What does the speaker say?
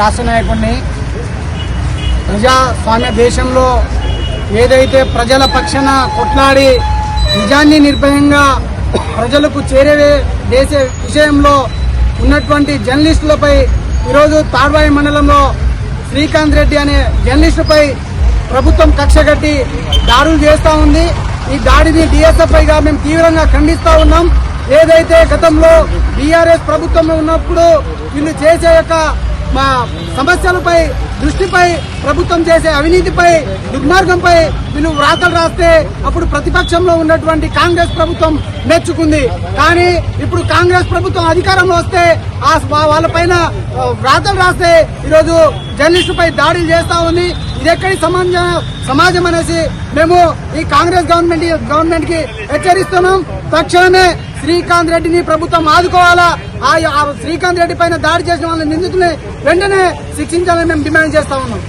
రాష్ట్ర నాయకుడిని. ప్రజాస్వామ్య దేశంలో ఏదైతే ప్రజల పక్షాన కొట్లాడి నిజాన్ని నిర్భయంగా ప్రజలకు చేరే దేశ విషయంలో ఉన్నటువంటి జర్నలిస్టులపై ఈరోజు తాడ్వాయి మండలంలో శ్రీకాంత్ రెడ్డి అనే జర్నలిస్టుపై ప్రభుత్వం కక్షగట్టి దాడులు చేస్తూ ఉంది. ఈ దాడిని డిఎస్ఎఫ్ఐగా మేము తీవ్రంగా ఖండిస్తూ ఉన్నాం. ఏదైతే గతంలో బీఆర్ఎస్ ప్రభుత్వంలో ఉన్నప్పుడు వీళ్ళు చేసే యొక్క మా సమస్యలపై దృష్టిపై ప్రభుత్వం చేసే అవినీతిపై దుర్మార్గంపై వీళ్ళు వ్రాతలు రాస్తే అప్పుడు ప్రతిపక్షంలో ఉన్నటువంటి కాంగ్రెస్ ప్రభుత్వం మెచ్చుకుంది. కానీ ఇప్పుడు కాంగ్రెస్ ప్రభుత్వం అధికారంలో వస్తే ఆ వాళ్ళపైన వ్రాతలు రాస్తే ఈరోజు జర్నలిస్టుపై దాడులు చేస్తా ఉంది. ఇది ఎక్కడి సమాజం సమాజం అనేసి మేము ఈ కాంగ్రెస్ గవర్నమెంట్ గవర్నమెంట్కి హెచ్చరిస్తున్నాం. తక్షణమే శ్రీకాంత్ రెడ్డిని ప్రభుత్వం ఆదుకోవాలా? శ్రీకాంత్ రెడ్డి పైన దాడి చేసిన వాళ్ళని నిందితుల్ని వెంటనే శిక్షించాలని మేము డిమాండ్ చేస్తా ఉన్నాం.